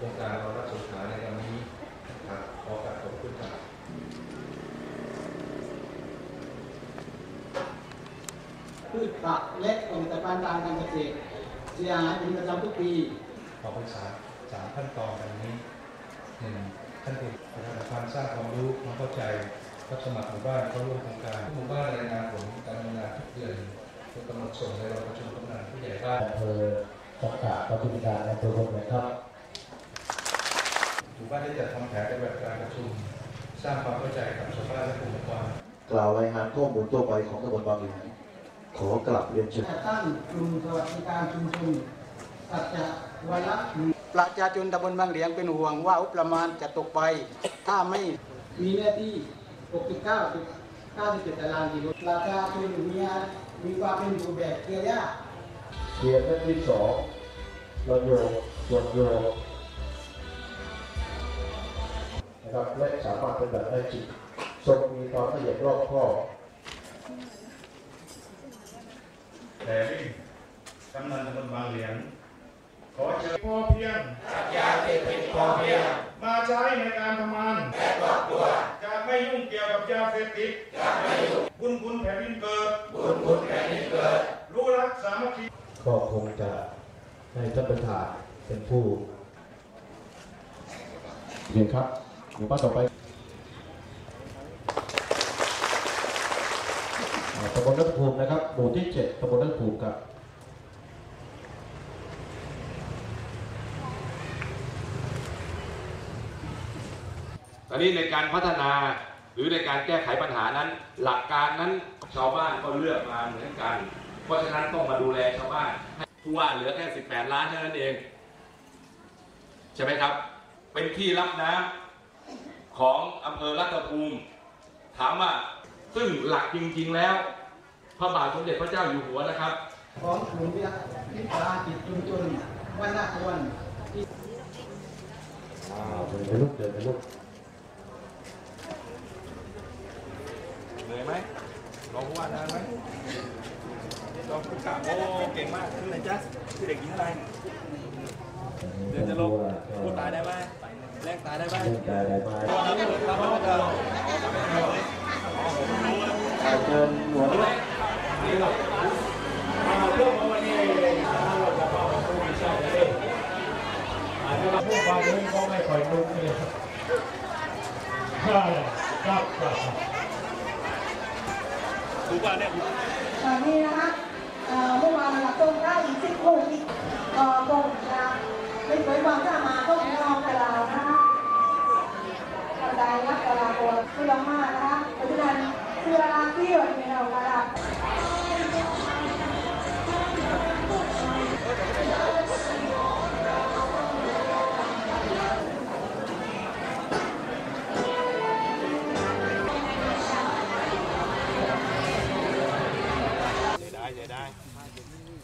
ครงการเรารับสงขลาในวันนี้ครับขอกราบขอบคุณครับพืชผักและผลิตภัณฑ์ทางการเกษตรเสียหายเป็นประจำทุกปีขอปรึกษาสามขั้นตอนดังนี้หนึ่งขั้นที่ประชาสัมพันธ์สร้างความรู้ความเข้าใจรับสมัครหมู่บ้านเข้าร่วมโครงการทุกหมู่บ้านรายงานผลการดำเนินงานทุกเดือนเพื่อกำหนดส่งในรองประชุมกำนันผู้ใหญ่บ้านอำเภอสังกัดปฏิบัติการในตัวผมนะครับห มู่บ้านได้จัดทำแผนปฏิบัติการประชุม สร้างความเข้าใจกับชาวบ้านและกลุ่มองค์กรกล่าวรายงานข้อมูลทั่วไปของตำบลบางหลีขอกลับเรียนเชิญจัดตั้งกลุ่มสวัสดิการชุมชนสัจจะวันละหนึ่งประชาชนตำบลบางเหลียงเป็นห่วงว่างบประมาณจะตกไป ถ้าไม่มีเนื้อที่ 69.97ตารางกิโลประชาชนมีมีความเป็นอยู่แบบเครือยากเรียนเรื่องที่สองระโยงส่วนโย นะครับและสามารถเป็นแบบได้จริงทรงมีความละเอียดรอบคอบแต่วิ่งกำนันตำบลบางเหลียงขอเชิญพอเพียงยาเสพติดพอเพียง มาใช้ในการทำงานและครอบครัวจะไม่ยุ่งเกี่ยวกับยาเสพติดจะไม่ยุ่งบุญคุณแผ่นดินเกิด บุญคุณแผ่นดินเกิด รู้รักสามัคคีก็คงจะให้ท่านประธานเป็นผู้เรียนครับ หมู่บ้านต่อไปตำบลนักภูมินะครับหมู่ที่เจ็ดตำบลนักภูมิครับตอนนี้ในการพัฒนาหรือในการแก้ไขปัญหานั้น หลักการนั้นชาวบ้านก็เลือกมาเหมือนกัน เพราะฉะนั้นต้องมาดูแลชาวบ้านผู้ว่าเหลือแค่ 18 ล้านเท่านั้นเอง ใช่ไหมครับ เป็นที่รับน้ำ ของอำเภอรัตภูมิ ถามว่าซึ่งหลักจริง ๆ แล้ว พระบาทสมเด็จพระเจ้าอยู่หัวนะครับของกลุ่มวิสาหกิจชุมชนวันละวันที่อ่าเดินไปลุกเดินไปลุก เหนื่อยไหมรองผู้ว่านานไหมรองผู้กำกับโอ้เก่งมากชื่ออะไร จ๊ะชื่อเด็กหญิงอะไรเดี๋ยวจะลงพูดตายได้ไหมแลกตายได้ไหมเดินได้ไหมครับผมจะอ่าเชิญหัวด้วยถูกป่ะเนี่ยตอนนี้นะคะเอ่อเมื่นเราต้มได้อีกสิบคู่อีกเอ่อคงจะไม่สวยความสามารถของน้องกับเรานะคะกระจายนักกระลาโกนที่เรามากนะคะเพราะฉะนั้นเสื้อลาที่ยวในเรากระลาเสี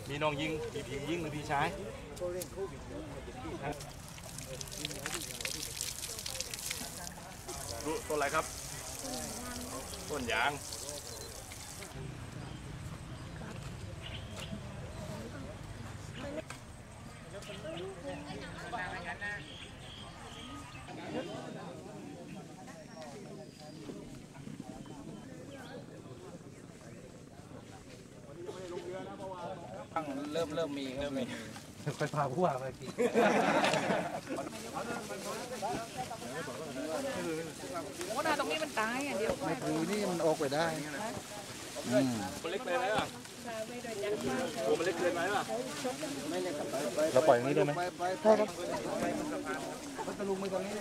มีน้องยิงมีพี่ยิงหรือพี่ชายต้นอะไรครับ ต้นยาง เริ่มเริ่มมีเริ่มมีค่อยพาผู้ว่าไปกินโอ้นาตรงนี้มันตายอะเดี๋ยวไม่ถือนี่มันออกไปได้มันเล็กเลยไหมล่ะตัวมันเล็กเกินไหมล่ะเราปล่อยอย่างนี้ได้ไหมไปไปใช่ครับพัทลุงไปตรงนี้